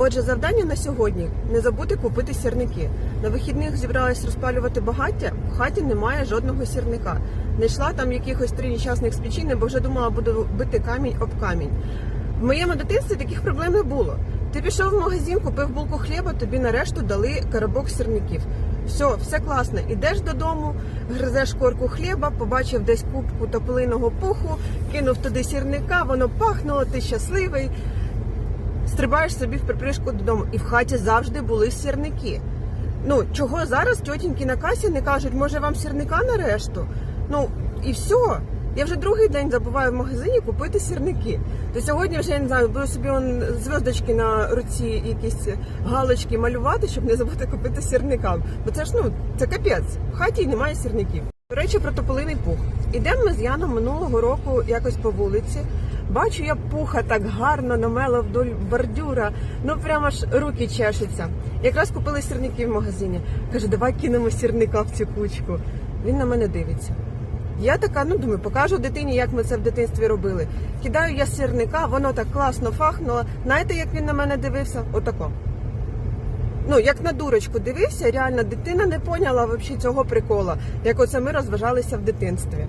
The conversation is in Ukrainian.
Отже, завдання на сьогодні не забути купити сірники. На вихідних зібралась розпалювати багаття. В хаті немає жодного сірника. Знайшла там якихось три нещасних печі, бо вже думала, буду бити камінь об камінь. В моєму дитинстві таких проблем не було. Ти пішов в магазин, купив булку хліба, тобі нарешту дали коробок сірників. Все, все класно. Ідеш додому, гризеш корку хліба, побачив десь кубку тополиного пуху, кинув туди сірника, воно пахнуло, ти щасливий. Стрибаєш собі в припришку додому, і в хаті завжди були сірники. Ну, чого зараз тьотіньки на касі не кажуть, може вам сірника нарешту? Ну, і все. Я вже другий день забуваю в магазині купити сірники. То сьогодні вже я не знаю, буду собі он, зв'язочки на руці, якісь галочки малювати, щоб не забути купити сірника. Бо це ж ну це капець. В хаті немає сірників. До речі, про тополиний пух. Ідемо ми з Яном минулого року якось по вулиці. Бачу я пуха так гарно намела вдоль бордюра. Ну прямо ж руки чешуться. Якраз купили сірники в магазині. Каже, давай кинемо сірника в цю кучку. Він на мене дивиться. Я така, ну думаю, покажу дитині, як ми це в дитинстві робили. Кидаю я сірника, воно так класно фахнуло. Знаєте, як він на мене дивився? Отако. Ну, як на дурочку дивився, реально дитина не поняла взагалі цього прикола, як оце ми розважалися в дитинстві.